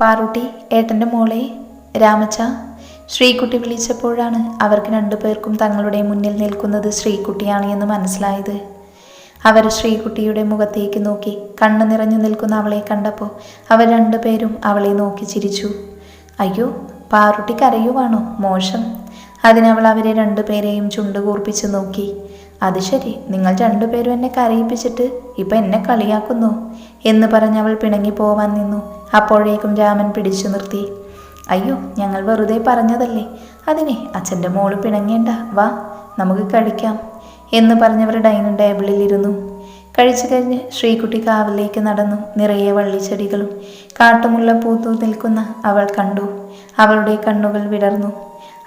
പാറൂട്ടി ഏട്ടന്റെ മോളെ രാമച്ച. ശ്രീകുട്ടി വിളിച്ചപ്പോഴാണ് അവർക്ക് രണ്ടുപേർക്കും തങ്ങളുടെ മുന്നിൽ നിൽക്കുന്നത് ശ്രീകുട്ടിയാണ് എന്ന് മനസ്സിലായത്. അവർ ശ്രീകുട്ടിയുടെ മുഖത്തേക്ക് നോക്കി കണ്ണു നിറഞ്ഞു നിൽക്കുന്ന അവളെ കണ്ടപ്പോൾ അവർ രണ്ടുപേരും അവളെ നോക്കി ചിരിച്ചു. അയ്യോ പാറുട്ടി കരയുവാണോ? മോശം. അതിനവൾ അവരെ രണ്ടുപേരെയും ചുണ്ടുകൂർപ്പിച്ച് നോക്കി. അത് ശരി. നിങ്ങൾ രണ്ടുപേരും എന്നെ കരയിപ്പിച്ചിട്ട് ഇപ്പം എന്നെ കളിയാക്കുന്നു എന്ന് പറഞ്ഞ് അവൾ പിണങ്ങി പോവാൻ നിന്നു. അപ്പോഴേക്കും രാമൻ പിടിച്ചു നിർത്തി. അയ്യോ ഞങ്ങൾ വെറുതെ പറഞ്ഞതല്ലേ? അതിനെ അച്ഛന്റെ മോൾ പിണങ്ങേണ്ട. വാ നമുക്ക് കഴിക്കാം എന്ന് പറഞ്ഞവർ ഡൈനിങ് ടേബിളിൽ ഇരുന്നു. കഴിച്ചു കഴിഞ്ഞ് ശ്രീകുട്ടി കാവിലേക്ക് നടന്നു. നിറയെ വള്ളിച്ചെടികളും കാട്ടുമുള്ള പൂത്തു നിൽക്കുന്ന അവൾ കണ്ടു. അവളുടെ കണ്ണുകൾ വിടർന്നു.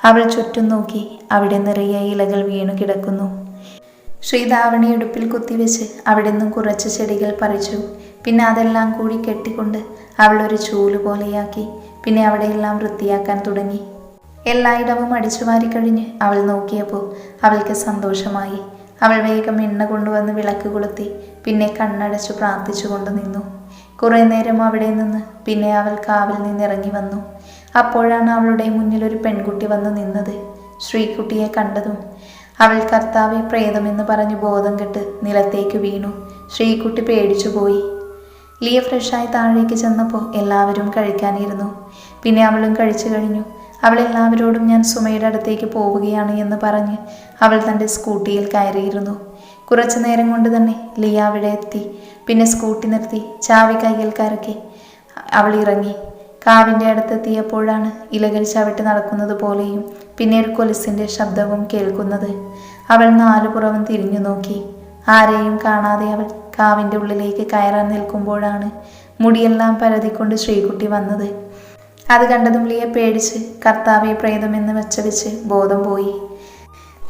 അവൾ ചുറ്റും നോക്കി. അവിടെ നിറയെ ഇലകൾ വീണു കിടക്കുന്നു. ശ്രീധാവണി ഉടുപ്പിൽ കുത്തിവെച്ച് അവിടെ നിന്നും കുറച്ച് ചെടികൾ പറിച്ചു. പിന്നെ അതെല്ലാം കൂടി കെട്ടിക്കൊണ്ട് അവൾ ഒരു ചൂൽ പോലെയാക്കി. പിന്നെ അവിടെയെല്ലാം വൃത്തിയാക്കാൻ തുടങ്ങി. എല്ലായിടവും അടിച്ചു മാറിക്കഴിഞ്ഞ് അവൾ നോക്കിയപ്പോൾ അവൾക്ക് സന്തോഷമായി. അവൾ വേഗം എണ്ണ കൊണ്ടുവന്ന് വിളക്ക് കൊളുത്തി പിന്നെ കണ്ണടച്ചു പ്രാർത്ഥിച്ചുകൊണ്ട് നിന്നു. കുറേ നേരം അവിടെ നിന്ന് പിന്നെ അവൾ കാവിൽ നിന്നിറങ്ങി വന്നു. അപ്പോഴാണ് അവളുടെ മുന്നിൽ ഒരു പെൺകുട്ടി വന്ന് നിന്നത്. ശ്രീകുട്ടിയെ കണ്ടതും അവൾ കർത്താവെ പ്രേതമെന്ന് പറഞ്ഞ് ബോധം കെട്ട് നിലത്തേക്ക് വീണു. ശ്രീകുട്ടി പേടിച്ചുപോയി ലിയ ഫ്രഷായി താഴേക്ക് ചെന്നപ്പോൾ എല്ലാവരും കഴിക്കാനിരുന്നു. പിന്നെ അവളും കഴിച്ചു കഴിഞ്ഞു. അവൾ എല്ലാവരോടും ഞാൻ സുമയുടെ അടുത്തേക്ക് പോവുകയാണ് എന്ന് പറഞ്ഞ് അവൾ തന്റെ സ്കൂട്ടിയിൽ കയറിയിരുന്നു. കുറച്ചു നേരം കൊണ്ട് തന്നെ ലിയ അവിടെ എത്തി. പിന്നെ സ്കൂട്ടി നിർത്തി ചാവി കയ്യിൽ കറക്കി അവൾ ഇറങ്ങി. കാവിന്റെ അടുത്തെത്തിയപ്പോഴാണ് ഇലകൾ ചവിട്ടി നടക്കുന്നത് പോലെയും പിന്നെ ഒരു കൊലുസിന്റെ ശബ്ദവും കേൾക്കുന്നത്. അവൾ നാലുപുറവും തിരിഞ്ഞു നോക്കി. ആരെയും കാണാതെ അവൾ കാവിന്റെ ഉള്ളിലേക്ക് കയറാൻ നിൽക്കുമ്പോഴാണ് മുടിയെല്ലാം പരതിക്കൊണ്ട് ശ്രീകുട്ടി വന്നത്. അത് കണ്ടതും ലിയ പേടിച്ച് കർത്താവെ പ്രേതമെന്ന് വെച്ച ബോധം പോയി.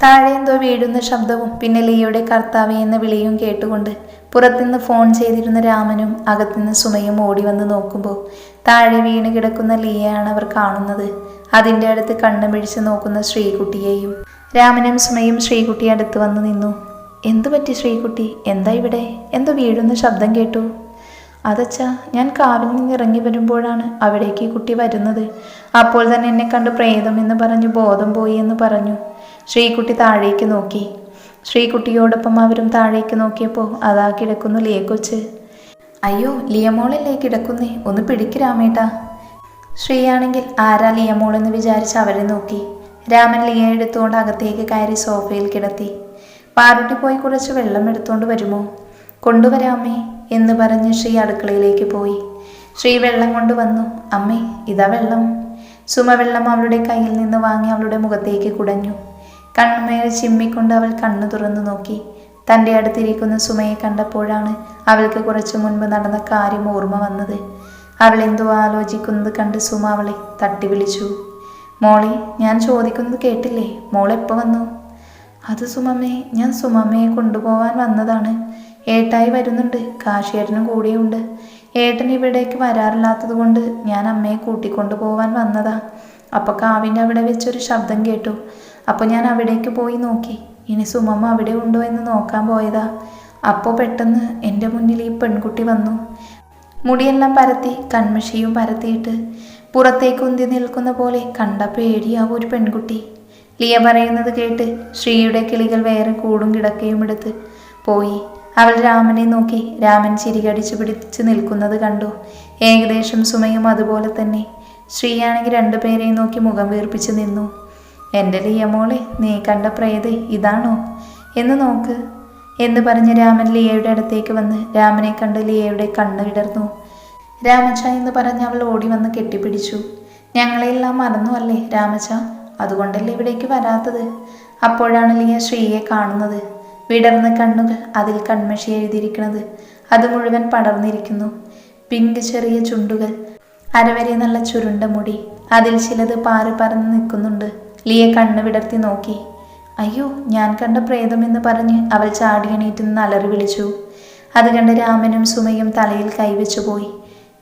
താഴെ എന്തോ വീഴുന്ന ശബ്ദവും പിന്നെ ലിയയുടെ കർത്താവെ എന്ന വിളിയും കേട്ടുകൊണ്ട് പുറത്തുനിന്ന് ഫോൺ ചെയ്തിരുന്ന രാമനും അകത്തുനിന്ന് സുമയും ഓടി വന്ന് നോക്കുമ്പോൾ താഴെ വീണ് കിടക്കുന്ന ലിയയാണ് അവർ കാണുന്നത്. അതിന്റെ അടുത്ത് കണ്ണു പിടിച്ച് നോക്കുന്ന ശ്രീകുട്ടിയെയും രാമനും സുമയും ശ്രീകുട്ടി അടുത്ത് വന്ന് നിന്നു. എന്തു പറ്റി ശ്രീകുട്ടി? എന്താ ഇവിടെ? എന്തോ വീഴുന്ന ശബ്ദം കേട്ടു. അതച്ചാ ഞാൻ കാവിൽ നിന്ന് ഇറങ്ങി വരുമ്പോഴാണ് അവിടേക്ക് ഈ കുട്ടി വരുന്നത്. അപ്പോൾ തന്നെ എന്നെ കണ്ട് പ്രേതം എന്ന് പറഞ്ഞു ബോധം പോയി എന്ന് പറഞ്ഞു. ശ്രീകുട്ടി താഴേക്ക് നോക്കി. ശ്രീകുട്ടിയോടൊപ്പം അവരും താഴേക്ക് നോക്കിയപ്പോൾ അതാ കിടക്കുന്നു ലിയ കൊച്ച്. അയ്യോ ലിയമോളല്ലേ കിടക്കുന്നേ. ഒന്ന് പിടിക്ക് രാമേട്ടാ. ശ്രീയാണെങ്കിൽ ആരാ ലിയമോൾ എന്ന് വിചാരിച്ച് അവരെ നോക്കി. രാമൻ ലിയ എടുത്തുകൊണ്ട് അകത്തേക്ക് കയറി സോഫയിൽ കിടത്തി. പാറുട്ടി പോയി കുറച്ച് വെള്ളം എടുത്തുകൊണ്ട് വരുമോ? കൊണ്ടുവരാമേ എന്ന് പറഞ്ഞ് ശ്രീ അടുക്കളയിലേക്ക് പോയി. ശ്രീ വെള്ളം കൊണ്ടുവന്നു അമ്മേ ഇതാ വെള്ളം. സുമ വെള്ളം അവളുടെ കയ്യിൽ നിന്ന് വാങ്ങി അവളുടെ മുഖത്തേക്ക് കുടഞ്ഞു. കണ്ണുമേലെ ചിമ്മിക്കൊണ്ട് അവൾ കണ്ണു തുറന്നു നോക്കി. തന്റെ അടുത്തിരിക്കുന്ന സുമയെ കണ്ടപ്പോഴാണ് അവൾക്ക് കുറച്ചു മുൻപ് നടന്ന കാര്യം ഓർമ്മ വന്നത്. അവൾ എന്തോ ആലോചിക്കുന്നത് കണ്ട് സുമ അവളെ തട്ടി വിളിച്ചു മോളെ ഞാൻ ചോദിക്കുന്നത് കേട്ടില്ലേ? മോൾ എപ്പോൾ വന്നു? അത് സുമമ്മേ ഞാൻ സുമമ്മയെ കൊണ്ടുപോകാൻ വന്നതാണ്. ഏട്ടായി വരുന്നുണ്ട് കാശിയേട്ടനും കൂടെയുണ്ട്. ഏട്ടൻ ഇവിടേക്ക് വരാറില്ലാത്തത് കൊണ്ട് ഞാൻ അമ്മയെ കൂട്ടിക്കൊണ്ടു പോകാൻ വന്നതാ. അപ്പോൾ കാവിന്റെ അവിടെ വെച്ചൊരു ശബ്ദം കേട്ടു. അപ്പോൾ ഞാൻ അവിടേക്ക് പോയി നോക്കി. ഇനി സുമമ്മ അവിടെ ഉണ്ടോ എന്ന് നോക്കാൻ പോയതാ. അപ്പോൾ പെട്ടെന്ന് എന്റെ മുന്നിൽ ഈ പെൺകുട്ടി വന്നു. മുടിയെല്ലാം പരത്തി കൺമഷിയും പരത്തിയിട്ട് പുറത്തേക്ക് ഉന്തി നിൽക്കുന്ന പോലെ കണ്ട പേടിയാവും ഒരു പെൺകുട്ടി. ലിയ പറയുന്നത് കേട്ട് ശ്രീയുടെ കിളികൾ വേറെ കൂടും കിടക്കയും എടുത്ത് പോയി. അവൾ രാമനെ നോക്കി. രാമൻ ചിരികടിച്ചു പിടിച്ച് നിൽക്കുന്നത് കണ്ടു. ഏകദേശം സുമയും അതുപോലെ തന്നെ. ശ്രീയാണെങ്കിൽ രണ്ടുപേരെയും നോക്കി മുഖം വീർപ്പിച്ച് നിന്നു. എന്റെ ലിയമോളെ നീ കണ്ട പ്രേത ഇതാണോ? എന്ന് നോക്ക്. എന്ന് പറഞ്ഞ് രാമൻ ലിയയുടെ അടുത്തേക്ക് വന്ന് രാമനെ കണ്ട് ലിയയുടെ കണ്ണ് വിടർന്നു രാമച്ച എന്ന് പറഞ്ഞ് അവൾ ഓടി വന്ന് കെട്ടിപ്പിടിച്ചു. ഞങ്ങളെല്ലാം മറന്നു അല്ലേ രാമച്ച? അതുകൊണ്ടല്ലേ ഇവിടേക്ക് വരാത്തത്? അപ്പോഴാണ് ലിയ ശ്രീയെ കാണുന്നത്. വിടർന്ന കണ്ണുകൾ അതിൽ കൺമഷി എഴുതിയിരിക്കുന്നത്. അത് മുഴുവൻ പടർന്നിരിക്കുന്നു. പിങ്ക് ചെറിയ ചുണ്ടുകൾ അരവരെ നല്ല ചുരുണ്ട മുടി അതിൽ ചിലത് പാറി പറന്ന് നിൽക്കുന്നുണ്ട്. ലിയ കണ്ണു വിടർത്തി നോക്കി. അയ്യോ ഞാൻ കണ്ട പ്രേതമെന്ന് പറഞ്ഞ് അവൾ ചാടിയണീറ്റ് നിന്ന് അലറി വിളിച്ചു. അത് കണ്ട് രാമനും സുമയും തലയിൽ കൈവച്ചു പോയി.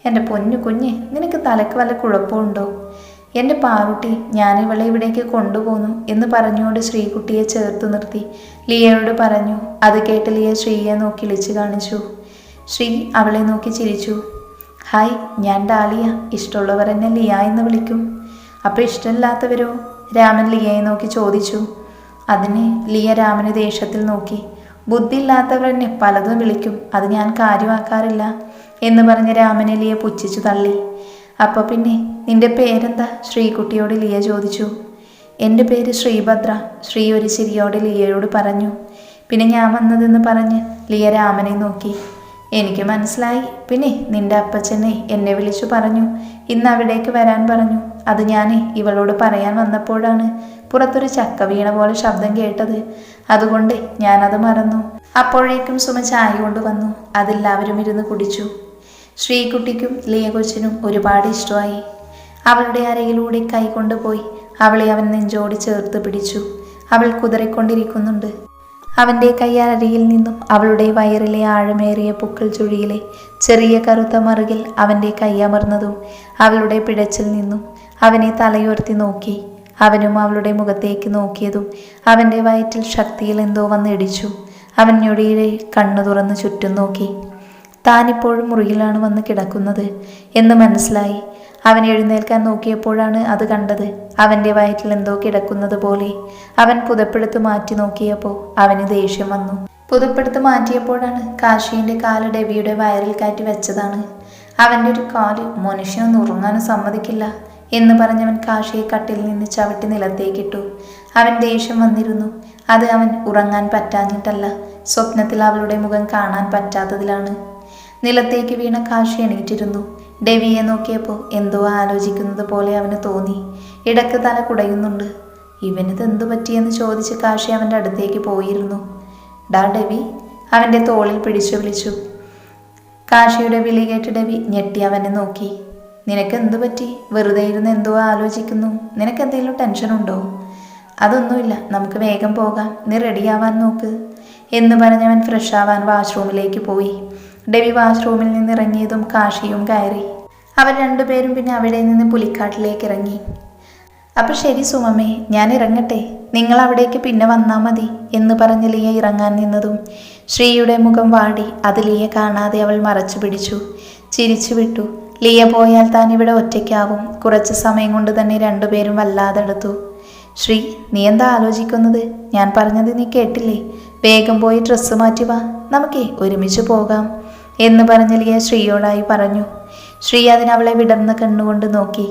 എന്റെ പൊന്നു കുഞ്ഞ് നിനക്ക് തലക്ക് വല്ല കുഴപ്പമുണ്ടോ എന്റെ പാറുട്ടി ഞാൻ ഇവളെ ഇവിടേക്ക് കൊണ്ടുപോന്നു എന്ന് പറഞ്ഞുകൊണ്ട് ശ്രീകുട്ടിയെ ചേർത്ത് നിർത്തി. ലിയയോട് പറഞ്ഞു അത് കേട്ട് ലിയ ശ്രീയെ നോക്കി ഇളിച്ചു കാണിച്ചു. ശ്രീ അവളെ നോക്കി ചിരിച്ചു. ഹായ് ഞാൻ ഡാലിയ. ഇഷ്ടമുള്ളവർ എന്നെ ലിയ എന്ന് വിളിക്കും. അപ്പോൾ ഇഷ്ടമില്ലാത്തവരോ? രാമൻ ലിയയെ നോക്കി ചോദിച്ചു. അതിന് ലിയ രാമന് ദേഷ്യത്തിൽ നോക്കി. ബുദ്ധിയില്ലാത്തവർ എന്നെ പലതും വിളിക്കും. അത് ഞാൻ കാര്യമാക്കാറില്ല എന്ന് പറഞ്ഞ് രാമനെ ലിയ പുച്ഛിച്ചു തള്ളി. അപ്പോൾ പിന്നെ നിന്റെ പേരെന്താ? ശ്രീകുട്ടിയോട് ലിയ ചോദിച്ചു. എന്റെ പേര് ശ്രീഭദ്ര ശ്രീ ഒരു ചിരിയോടെ ലിയയോട് പറഞ്ഞു. പിന്നെ ഞാൻ വന്നതെന്ന് പറഞ്ഞ് ലിയ രാമനെ നോക്കി. എനിക്ക് മനസ്സിലായി. പിന്നെ നിന്റെ അപ്പച്ചനെ എന്നെ വിളിച്ചു പറഞ്ഞു. ഇന്ന് അവിടേക്ക് വരാൻ പറഞ്ഞു. അത് ഞാൻ ഇവളോട് പറയാൻ വന്നപ്പോഴാണ് പുറത്തൊരു ചക്ക വീണ പോലെ ശബ്ദം കേട്ടത്. അതുകൊണ്ട് ഞാനത് മറന്നു. അപ്പോഴേക്കും സുമ ചായ കൊണ്ടുവന്നു. അതെല്ലാവരും ഇരുന്ന് കുടിച്ചു. ശ്രീകുട്ടിക്കും ലിയ കൊച്ചിനും ഒരുപാട് ഇഷ്ടമായി. അവളുടെ അരയിലൂടെ കൈകൊണ്ടുപോയി അവളെ അവൻ നെഞ്ചോട് ചേർത്ത് പിടിച്ചു. അവൾ കുതറിക്കൊണ്ടിരിക്കുന്നുണ്ട്. അവന്റെ കയ്യരയിൽ നിന്നും അവളുടെ വയറിലെ ആഴമേറിയ പുക്കൾ ചുഴിയിലെ ചെറിയ കറുത്ത മറുകിൽ അവന്റെ കൈയമർന്നതും അവളുടെ പിടച്ചിൽ നിന്നും അവനെ തലയുയർത്തി നോക്കി. അവനും അവളുടെ മുഖത്തേക്ക് നോക്കിയതും അവന്റെ വയറ്റിൽ ശക്തിയിൽ എന്തോ വന്നിടിച്ചു അവൻ ഞൊടിയിലെ കണ്ണു തുറന്ന് ചുറ്റും നോക്കി. താനിപ്പോഴും മുറിയിലാണ് വന്ന് കിടക്കുന്നത് എന്ന് മനസ്സിലായി. അവൻ എഴുന്നേൽക്കാൻ നോക്കിയപ്പോഴാണ് അത് കണ്ടത്. അവന്റെ വയറ്റിൽ എന്തോ കിടക്കുന്നത് പോലെ. അവൻ പുതപ്പെടുത്ത് മാറ്റി നോക്കിയപ്പോൾ അവന് ദേഷ്യം വന്നു. പുതപ്പെടുത്ത് മാറ്റിയപ്പോഴാണ് കാശീന്റെ കാൽ ഡെബിയുടെ വയറിൽ കയറ്റി വെച്ചതാണ്. അവന്റെ ഒരു കാൽ മനുഷ്യനൊന്നും ഉറങ്ങാനും സമ്മതിക്കില്ല എന്ന് പറഞ്ഞവൻ കാശിയെ കട്ടിൽ നിന്ന് ചവിട്ടി നിലത്തേക്കിട്ടു അവൻ ദേഷ്യം വന്നിരുന്നു. അത് അവൻ ഉറങ്ങാൻ പറ്റാഞ്ഞിട്ടല്ല സ്വപ്നത്തിൽ അവളുടെ മുഖം കാണാൻ പറ്റാത്തതിലാണ്. നിലത്തേക്ക് വീണ കാശി എണീറ്റിരുന്നു. ഡെവിയെ നോക്കിയപ്പോൾ എന്തോ ആലോചിക്കുന്നത് പോലെ അവന് തോന്നി. ഇടയ്ക്ക് തല കുടയുന്നുണ്ട്. ഇവനിത് എന്തു പറ്റിയെന്ന് ചോദിച്ച് കാശി അവന്റെ അടുത്തേക്ക് പോയിരുന്നു. ഡാ ഡെവി അവന്റെ തോളിൽ പിടിച്ചു വിളിച്ചു. കാശിയുടെ വിളി കേട്ട് ഡെവി ഞെട്ടി അവനെ നോക്കി. നിനക്ക് എന്തു പറ്റി? വെറുതെ ഇരുന്ന് എന്തോ ആലോചിക്കുന്നു. നിനക്ക് എന്തെങ്കിലും ടെൻഷൻ ഉണ്ടോ? അതൊന്നുമില്ല. നമുക്ക് വേഗം പോകാം. നീ റെഡിയാവാൻ നോക്ക് എന്ന് പറഞ്ഞവൻ ഫ്രഷ് ആവാൻ വാഷ്റൂമിലേക്ക് പോയി. ഡെവി വാഷ്റൂമിൽ നിന്ന് ഇറങ്ങിയതും കാഷിയും കയറി. അവർ രണ്ടുപേരും പിന്നെ അവിടെ നിന്ന് പുലിക്കാട്ടിലേക്ക് ഇറങ്ങി. അപ്പോൾ ശരി സുമമേ ഞാൻ ഇറങ്ങട്ടെ. നിങ്ങൾ അവിടേക്ക് പിന്നെ വന്നാൽ മതി എന്ന് പറഞ്ഞ് ലിയ ഇറങ്ങാൻ നിന്നതും ശ്രീയുടെ മുഖം വാടി അത് ലിയ കാണാതെ അവൾ മറച്ചു പിടിച്ചു. ചിരിച്ചു വിട്ടു. ലിയ പോയാൽ താൻ ഇവിടെ ഒറ്റയ്ക്കാവും. കുറച്ച് സമയം കൊണ്ട് തന്നെ രണ്ടുപേരും വല്ലാതെ എടുത്തു ശ്രീ നീ എന്താ ആലോചിക്കുന്നത്? ഞാൻ പറഞ്ഞത് നീ കേട്ടില്ലേ? വേഗം പോയി ഡ്രസ്സ് മാറ്റി വാ. നമുക്കേ ഒരുമിച്ച് പോകാം. എന്ന് പറഞ്ഞ ലിയ ശ്രീയോടായി പറഞ്ഞു. ശ്രീ അതിനവളെ വിടർന്ന് കണ്ണുകൊണ്ട് നോക്കി.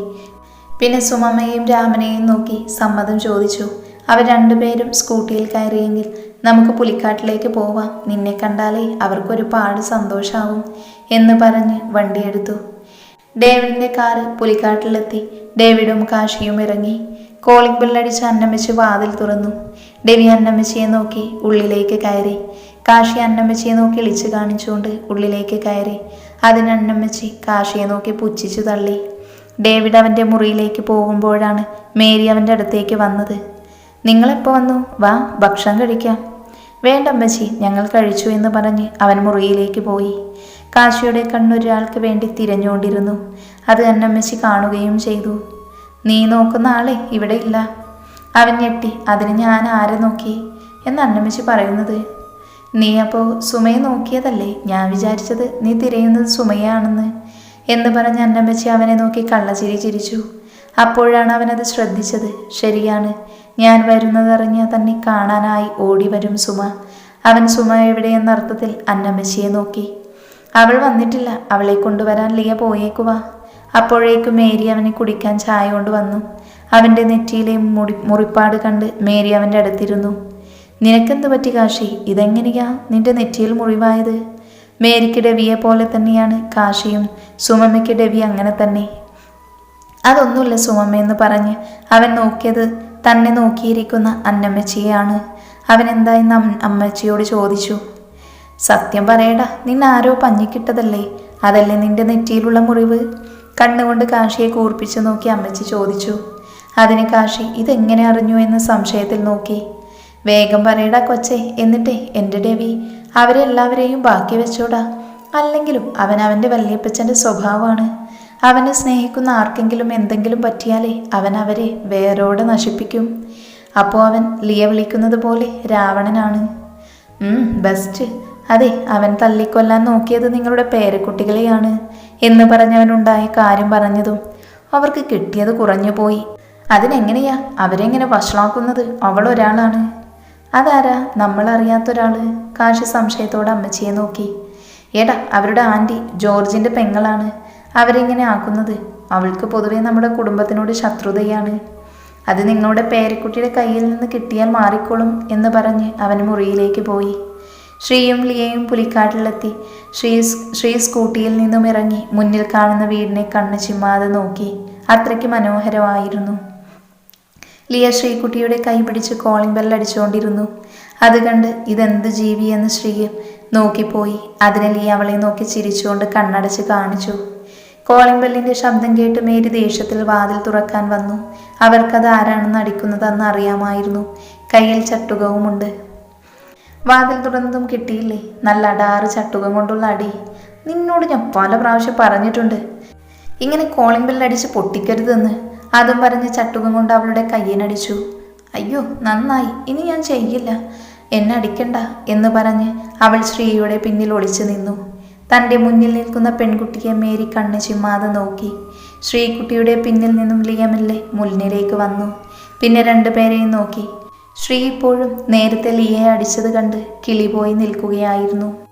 പിന്നെ സുമമ്മയെയും രാമനെയും നോക്കി സമ്മതം ചോദിച്ചു. അവർ രണ്ടുപേരും സ്കൂട്ടിയിൽ കയറിയെങ്കിൽ നമുക്ക് പുലിക്കാട്ടിലേക്ക് പോവാം. നിന്നെ കണ്ടാലേ അവർക്കൊരു പാട് സന്തോഷാവും എന്ന് പറഞ്ഞ് വണ്ടിയെടുത്തു. ഡേവിഡിന്റെ കാറ് പുലിക്കാട്ടിലെത്തി. ഡേവിഡും കാശിയും ഇറങ്ങി. കോളിംഗ് ബില്ലടിച്ച് അന്നമ്മച്ച് വാതിൽ തുറന്നു. ഡെവി അന്നമ്മച്ചിയെ നോക്കി ഉള്ളിലേക്ക് കയറി. കാശി അന്നമ്മച്ചിയെ നോക്കി ഇളിച്ചു കാണിച്ചുകൊണ്ട് ഉള്ളിലേക്ക് കയറി. അതിന് അന്നമ്മച്ചി കാശിയെ നോക്കി പുച്ഛിച്ചു തള്ളി. ഡേവിഡ് അവന്റെ മുറിയിലേക്ക് പോകുമ്പോഴാണ് മേരി അവന്റെ അടുത്തേക്ക് വന്നത്. നിങ്ങളെപ്പോൾ വന്നു? വാ ഭക്ഷണം കഴിക്കാം. വേണ്ട അമ്മച്ചി ഞങ്ങൾ കഴിച്ചു എന്ന് പറഞ്ഞ് അവൻ മുറിയിലേക്ക് പോയി. കാശിയുടെ കണ്ണൊരാൾക്ക് വേണ്ടി തിരഞ്ഞുകൊണ്ടിരുന്നു. അത് അന്നമ്മച്ചി കാണുകയും ചെയ്തു. നീ നോക്കുന്ന ആളെ ഇവിടെ ഇല്ല. അവൻ ഞെട്ടി. അതിന് ഞാൻ ആരെ നോക്കി? എന്ന് അന്നമ്മച്ചി പറയുന്നത്. നീ അപ്പോൾ സുമയെ നോക്കിയതല്ലേ? ഞാൻ വിചാരിച്ചത് നീ തിരയുന്നത് സുമയാണെന്ന്. എന്ന് പറഞ്ഞ് അന്നമ്മച്ചി അവനെ നോക്കി കള്ളച്ചിരി ചിരിച്ചു. അപ്പോഴാണ് അവനത് ശ്രദ്ധിച്ചത്. ശരിയാണ്. ഞാൻ വരുന്നതറിഞ്ഞ തന്നെ കാണാനായി ഓടി വരും സുമ. അവൻ സുമ എവിടെയെന്ന അർത്ഥത്തിൽ അന്നമ്മച്ചിയെ നോക്കി. അവൾ വന്നിട്ടില്ല. അവളെ കൊണ്ടുവരാൻ ലിയ പോയേക്കുവാ. അപ്പോഴേക്കും മേരി അവനെ കുടിക്കാൻ ചായ കൊണ്ടുവന്നു അവന്റെ നെറ്റിയിലെ മുടി മുറിപ്പാട് കണ്ട് മേരി അവന്റെ അടുത്തിരുന്നു. നിനക്കെന്ത് പറ്റി കാശി? ഇതെങ്ങനെയാ നിന്റെ നെറ്റിയിൽ മുറിവായത്? മേരിക്ക് ഡെവിയെ പോലെ തന്നെയാണ് കാശിയും സുമമ്മയ്ക്ക് ഡെവി അങ്ങനെ തന്നെ. അതൊന്നുമില്ല സുമമ്മ എന്ന് പറഞ്ഞ് അവൻ നോക്കിയത് തന്നെ നോക്കിയിരിക്കുന്ന അന്നമ്മച്ചിയെയാണ്. അവൻ എന്തായെന്ന് അമ്മച്ചിയോട് ചോദിച്ചു. സത്യം പറയടാ നിന്നാരോ പഞ്ഞിക്കിട്ടതല്ലേ? അതല്ലേ നിന്റെ നെറ്റിയിലുള്ള മുറിവ്? കണ്ണുകൊണ്ട് കാശിയെ കൂർപ്പിച്ചു നോക്കി അമ്മച്ചി ചോദിച്ചു. അതിന് കാശി ഇതെങ്ങനെ അറിഞ്ഞു? എന്ന് സംശയത്തിൽ നോക്കി. വേഗം പറയടാ കൊച്ചേ. എന്നിട്ടേ എന്റെ ദേവി അവരെല്ലാവരെയും ബാക്കി വെച്ചോടാ. അല്ലെങ്കിലും അവൻ അവന്റെ വല്യപ്പച്ചന്റെ സ്വഭാവമാണ്. അവനെ സ്നേഹിക്കുന്ന ആർക്കെങ്കിലും എന്തെങ്കിലും പറ്റിയാലേ അവൻ അവരെ വേരോടെ നശിപ്പിക്കും. അപ്പോൾ അവൻ ലിയ വിളിക്കുന്നത് പോലെ രാവണനാണ്. ബെസ്റ്റ് അതെ അവൻ തല്ലിക്കൊല്ലാൻ നോക്കിയത് നിങ്ങളുടെ പേരക്കുട്ടികളെയാണ് എന്ന് പറഞ്ഞവനുണ്ടായ കാര്യം പറഞ്ഞതും അവർക്ക് കിട്ടിയത് കുറഞ്ഞു പോയി അതിനെങ്ങനെയാ അവരെങ്ങനെ വഷളാക്കുന്നത്? അവൾ ഒരാളാണ് അതാരാ? നമ്മളറിയാത്ത ഒരാൾ കാശി സംശയത്തോടെ അമ്മച്ചിയെ നോക്കി. എടാ അവരുടെ ആന്റി ജോർജിന്റെ പെങ്ങളാണ്. അവരിങ്ങനെ ആക്കുന്നത്? അവൾക്ക് പൊതുവേ നമ്മുടെ കുടുംബത്തിനോട് ശത്രുതയാണ്. അത് നിങ്ങളുടെ പേരക്കുട്ടിയുടെ കയ്യിൽ നിന്ന് കിട്ടിയാൽ മാറിക്കോളും എന്ന് പറഞ്ഞ് അവൻ മുറിയിലേക്ക് പോയി. ശ്രീയും ലിയയും പുലിക്കാട്ടിലെത്തി. ശ്രീ ശ്രീ സ്കൂട്ടിയിൽ നിന്നും ഇറങ്ങി മുന്നിൽ കാണുന്ന വീടിനെ കണ്ണ് ചിമ്മാതെ നോക്കി. അത്രയ്ക്ക് മനോഹരമായിരുന്നു. ലിയ ശ്രീകുട്ടിയുടെ കൈ പിടിച്ച് കോളിംഗ് ബെൽ അടിച്ചുകൊണ്ടിരുന്നു. അത് കണ്ട് ഇതെന്ത് ജീവി എന്ന് ശ്രീയും നോക്കിപ്പോയി. അതിനെ ലിയ അവളെ നോക്കി ചിരിച്ചുകൊണ്ട് കണ്ണടച്ച് കാണിച്ചു. കോളിംഗ് ബെല്ലിന്റെ ശബ്ദം കേട്ട് മേരി ദേഷ്യത്തിൽ വാതിൽ തുറക്കാൻ വന്നു. അവർക്കത് ആരാണെന്ന് അടിക്കുന്നതെന്ന് അറിയാമായിരുന്നു. കയ്യിൽ ചട്ടുകവുമുണ്ട്. വാതിൽ തുറന്നതും കിട്ടിയില്ലേ? നല്ല അടാറ് ചട്ടുകം കൊണ്ടുള്ള അടി. നിന്നോട് ഞാൻ പല പ്രാവശ്യം പറഞ്ഞിട്ടുണ്ട്. ഇങ്ങനെ കോളിംഗ് ബെല്ലടിച്ച് പൊട്ടിക്കരുതെന്ന്. അതും പറഞ്ഞ് ചട്ടുകം കൊണ്ട് അവളുടെ കയ്യിനടിച്ചു. അയ്യോ നന്നായി. ഇനി ഞാൻ ചെയ്യില്ല. എന്നെ അടിക്കണ്ട എന്ന് പറഞ്ഞ് അവൾ ശ്രീയുടെ പിന്നിൽ ഒളിച്ചു നിന്നു. തന്റെ മുന്നിൽ നിൽക്കുന്ന പെൺകുട്ടിയെ മേരി കണ്ണ് ചിമ്മാതെ നോക്കി. ശ്രീകുട്ടിയുടെ പിന്നിൽ നിന്നും ലിയമല്ലേ മുന്നിലേക്ക് വന്നു. പിന്നെ രണ്ടുപേരെയും നോക്കി. ശ്രീ ഇപ്പോഴും നേരത്തെ ലിയയെ അടിച്ചത് കണ്ട് കിളി പോയി നിൽക്കുകയായിരുന്നു.